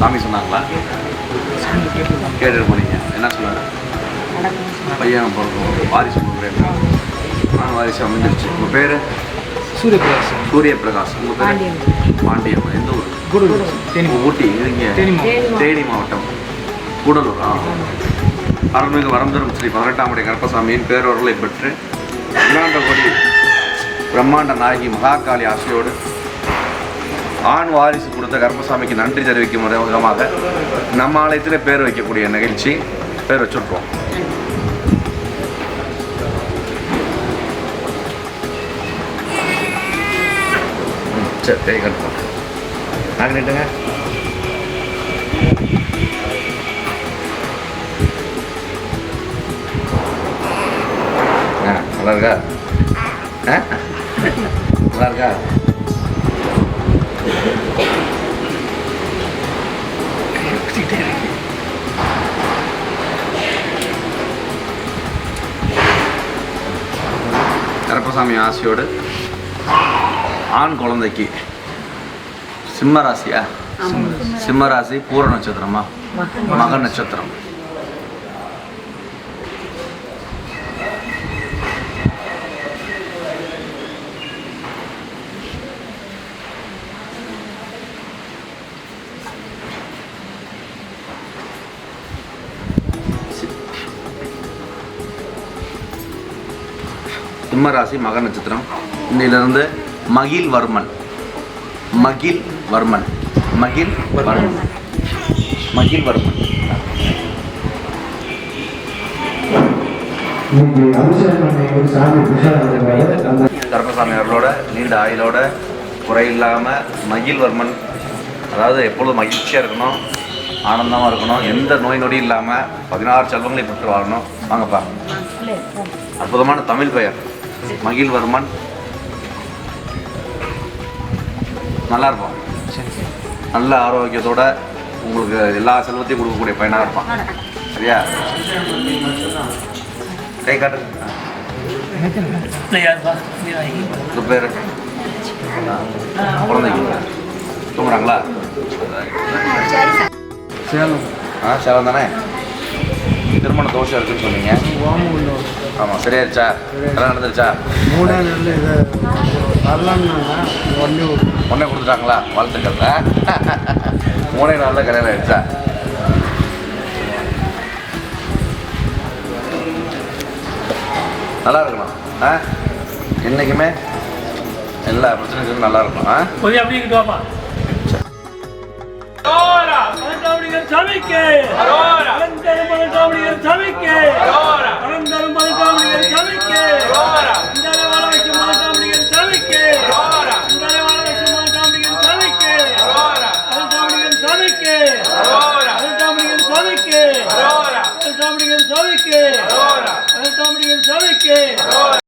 சாமி சொன்னாங்களா? கேட்டுட்டு போனீங்க. என்ன சொன்னார் பையன் பிறக்கும் வாரிசு கொடுக்குறேன். நான் வாரிசு அமைஞ்சிருச்சு. உங்கள் பேர்? சூரியபிரகாஷ் சூரிய பிரகாஷ் உங்கள் பேர் பாண்டியம் எந்த ஊர்? குரு தேனி ஊட்டி மாவட்டம். தேனி மாவட்டம். கூடலூர்? ஆ அருள்மிகு வரம்பெரும் ஸ்ரீ பதினெட்டாம் படை கருப்பசாமியின் பேரொருளை பெற்று பிரம்மாண்ட கொடி பிரம்மாண்ட நாயகி மகாகாளி ஆசையோடு ஆண் வாரிசு கொடுத்த கருப்பசாமிக்கு நன்றி தெரிவிக்கும் விதமாக நம்ம ஆலயத்தில் பேர் வைக்கக்கூடிய நிகழ்ச்சி பேர் வச்சுருக்கோம். சரி கை கட்டுவோம் நாங்கள் நிட்டுங்க. நல்லா இருக்கா? ஆ? நல்லா இருக்கா? கருப்பசாமி ஆசையோடு ஆண் குழந்தைக்கு சிம்ம ராசியா சிம்ம ராசி பூர நட்சத்திரமா? மக நட்சத்திரம். சிம்ம ராசி மக நட்சத்திரம். இன்னிலிருந்து மகிழ் வர்மன். மகிழ் வர்மன். மகிழ் வர்மன். மகிழ் வர்மன். கருப்பசாமி அவர்களோட நீண்ட ஆயுளோட குறையில்லாமல் மகிழ்வர்மன் அதாவது எப்பொழுதும் மகிழ்ச்சியாக இருக்கணும் ஆனந்தமாக இருக்கணும் எந்த நோய் நொடி இல்லாமல் பதினாறு செல்வங்களை பெற்று வாழணும். வாங்கப்பா. அற்புதமான தமிழ் பெயர். மகிழ்வர்மன் நல்லா இருப்பான். நல்ல ஆரோக்கியத்தோட உங்களுக்கு எல்லா செல்வத்தையும் கொடுக்கக்கூடிய பையனாக இருப்பான். சரியா? கை காட்டு. பேர். குழந்தைங்க தூங்குறாங்களா? சேலம். ஆ சேலம் தானே? திருமண தோஷம் இருக்குன்னு சொன்னீங்க. ஆமாம் சரியாயிருச்சா எல்லாம் நடந்துருச்சா? மூணே நாளில் இதை வரலாம்னாங்க. ஒரு உடனே கொடுத்துட்டாங்களா? வாழ்த்துக்கள்? மூணே நாளில் கல்யாணம் ஆயிடுச்சா? நல்லா இருக்கணும். ஆ? என்றைக்குமே எல்லா பிரச்சனைக்கும் நல்லா இருக்கணும். ஆ? கொஞ்சம் அப்படியே சபைக்கு பழந்தரும் பழங்காவடிகள் சபைக்கு பழந்தரும் பழங்காவடிகள் சபைக்கு இந்தரை வாழ வைக்கும் பழங்காவடிகள் சபைக்கு இந்தரை வாழ வைக்கும் பழங்காவடிகள் சபைக்கு பழங்காவடிகள் சபைக்கு பழங்காவடிகள் சபைக்கு பழங்காவடிகள் சபைக்கு பழங்காவடிகள் சபைக்கு